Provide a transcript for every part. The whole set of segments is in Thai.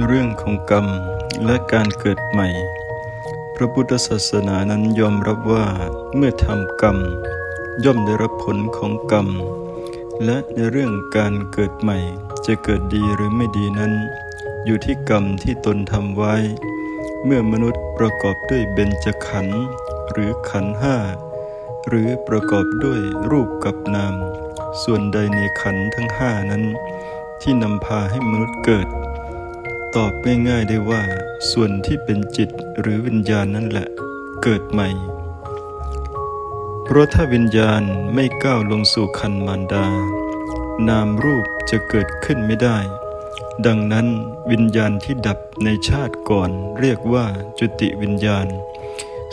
เรื่องของกรรมและการเกิดใหม่ พระพุทธศาสนานั้นยอมรับว่าเมื่อทำกรรม ย่อมได้รับผลของกรรม และในเรื่องการเกิดใหม่ จะเกิดดีหรือไม่ดีนั้น อยู่ที่กรรมที่ตนทำไว้ เมื่อมนุษย์ประกอบด้วยเบญจขันธ์หรือขันธ์ห้าหรือประกอบด้วยรูปกับนาม ส่วนใดในขันธ์ทั้งห้านั้น ที่นำพาให้มนุษย์เกิด ตอบง่ายๆได้ว่า ส่วนที่เป็นจิตหรือวิญญาณนั่นแหละ เกิดใหม่ เพราะถ้าวิญญาณไม่ก้าวลงสู่คันมารดา นามรูปจะเกิดขึ้นไม่ได้ ดังนั้นวิญญาณที่ดับในชาติก่อนเรียกว่าจุติวิญญาณ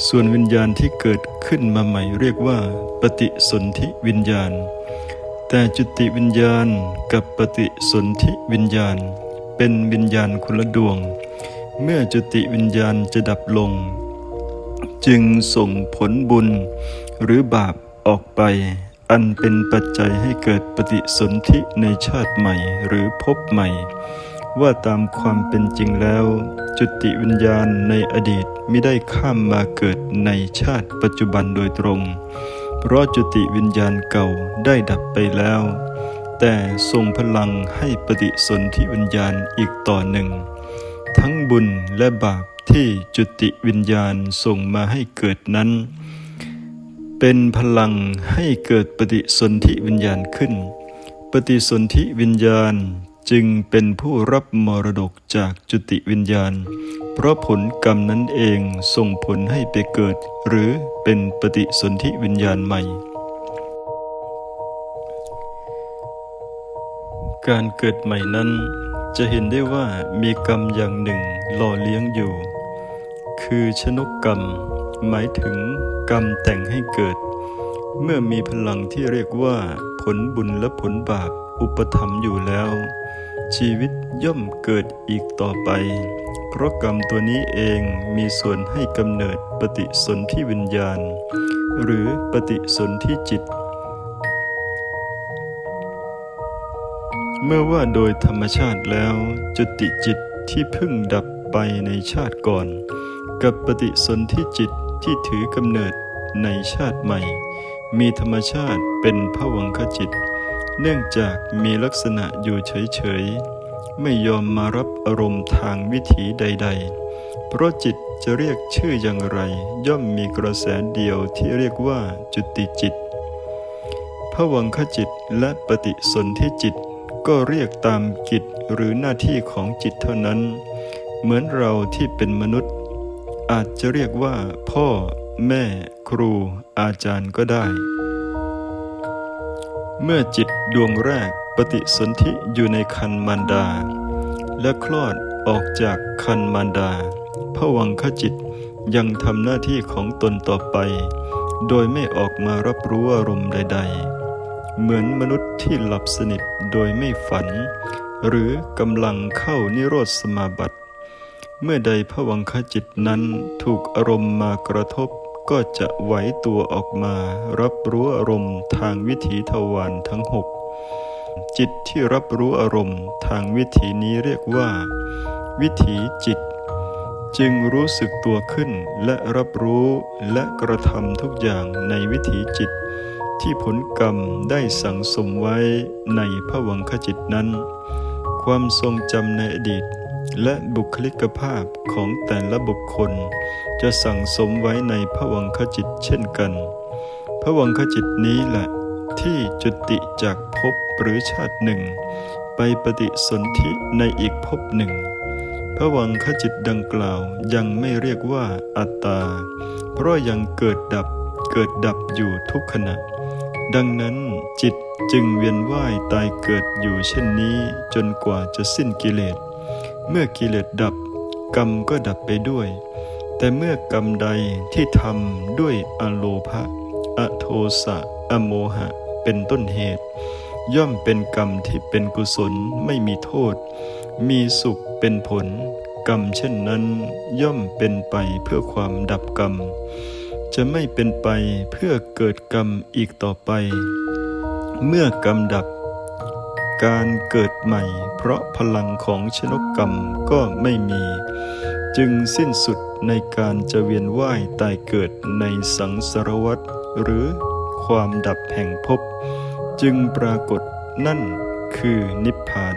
ส่วนวิญญาณที่เกิดขึ้นมาใหม่เรียกว่า ปฏิสนธิวิญญาณ แต่จุติวิญญาณกับปฏิสนธิวิญญาณ เป็นวิญญาณคนละดวง เมื่อจุติวิญญาณจะดับลง จึงส่งผลบุญหรือบาปออกไป อันเป็นปัจจัยให้เกิดปฏิสนธิในชาติใหม่หรือภพใหม่ ว่าตามความเป็นจริงแล้ว จุติวิญญาณในอดีตไม่ได้ข้ามมาเกิดในชาติปัจจุบันโดยตรง เพราะจุติวิญญาณเก่าได้ดับไปแล้ว แต่ทรงพลังให้ปฏิสนธิวิญญาณอีกต่อหนึ่ง ทั้งบุญและบาปที่จุติวิญญาณส่งมาให้เกิดนั้น เป็นพลังให้เกิดปฏิสนธิวิญญาณขึ้น ปฏิสนธิวิญญาณจึงเป็นผู้รับมรดกจากจุติวิญญาณ เพราะผลกรรมนั้นเองส่งผลให้ไปเกิด หรือเป็นปฏิสนธิวิญญาณใหม่ การเกิดใหม่นั้น จะเห็นได้ว่ามีกรรมอย่างหนึ่งหล่อเลี้ยงอยู่ คือชนกกรรม หมายถึงกรรมแต่งให้เกิด เมื่อมีพลังที่เรียกว่า ผลบุญและผลบาปอุปถัมอยู่แล้ว ชีวิตย่อมเกิดอีกต่อไป เพราะกรรมตัวนี้เองมีส่วนให้กำเนิดปฏิสนธิวิญญาณ หรือปฏิสนธิจิต เมื่อว่าโดยธรรมชาติแล้วจุติจิตที่พิ่งดับไปในชาติก่อน กับปฏิสนธิจิตที่ถือกำเนิดในชาติใหม่ มีธรรมชาติเป็นภวังคจิต เนื่องจากมีลักษณะอยู่เฉยๆ ไม่ยอมมารับอารมณ์ทางวิถีใด ๆ เพราะจิตจะเรียกชื่ออย่างไร ย่อมมีกระแสเดียวที่เรียกว่าจุติจิตภวังคจิตและปฏิสนธิจิต ก็เรียกตามกิจหรือหน้าที่ของจิตเท่านั้น เหมือนเราที่เป็นมนุษย์ อาจจะเรียกว่า พ่อ แม่ ครู อาจารย์ก็ได้ เมื่อจิตดวงแรกปฏิสนธิอยู่ในคันมารดา และคลอดออกจากคันมารดาพวังคจิตยังทำหน้าที่ของตนต่อไป โดยไม่ออกมารับรู้อารมณ์ใด ๆ เหมือนมนุษย์ที่หลับสนิท โดยไม่ฝัน หรือกำลังเข้านิโรธสมาบัติ เมื่อใดพวังคจิตนั้นถูกอารมณ์มากระทบก็จะไหวตัวออกมา รับรู้อารมณ์ทางวิถีทวารทั้งหกจิตที่รับรู้อารมณ์ทางวิถีนี้เรียกว่า วิถีจิต จึงรู้สึกตัวขึ้นและรับรู้และกระทำทุกอย่างในวิถีจิต ที่ผลกรรมได้สั่งสมไว้ในพระวังคจิตนั้น ความทรงจำในอดีต และบุคลิกภาพของแต่ละบุคคล จะสั่งสมไว้ในพระวังคจิตเช่นกัน พระวังคจิตนี้แหละที่จุติจากภพหรือชาติหนึ่ง ไปปฏิสนธิในอีกภพหนึ่ง พระวังคจิตดังกล่าวยังไม่เรียกว่าอัตตา เพราะยังเกิดดับเกิดดับอยู่ทุกขณะ ดังนั้นจิตจึงเวียนว่ายตายเกิดอยู่เช่นนี้จนกว่าจะสิ้นกิเลส เมื่อกิเลสดับกรรมก็ดับไปด้วย แต่เมื่อกรรมใดที่ทำด้วยอโลภะอโทสะ อโมหะ เป็นต้นเหตุ ย่อมเป็นกรรมที่เป็นกุศลไม่มีโทษ มีสุขเป็นผล กรรมเช่นนั้นย่อมเป็นไปเพื่อความดับกรรม จะไม่เป็นไปเพื่อเกิดกรรมอีกต่อไป เมื่อกรรมดับ การเกิดใหม่ เพราะพลังของชนกกรรมก็ไม่มี จึงสิ้นสุดในการจะเวียนว่ายตายเกิดในสังสารวัฏหรือความดับแห่งภพจึงปรากฏนั่นคือนิพพาน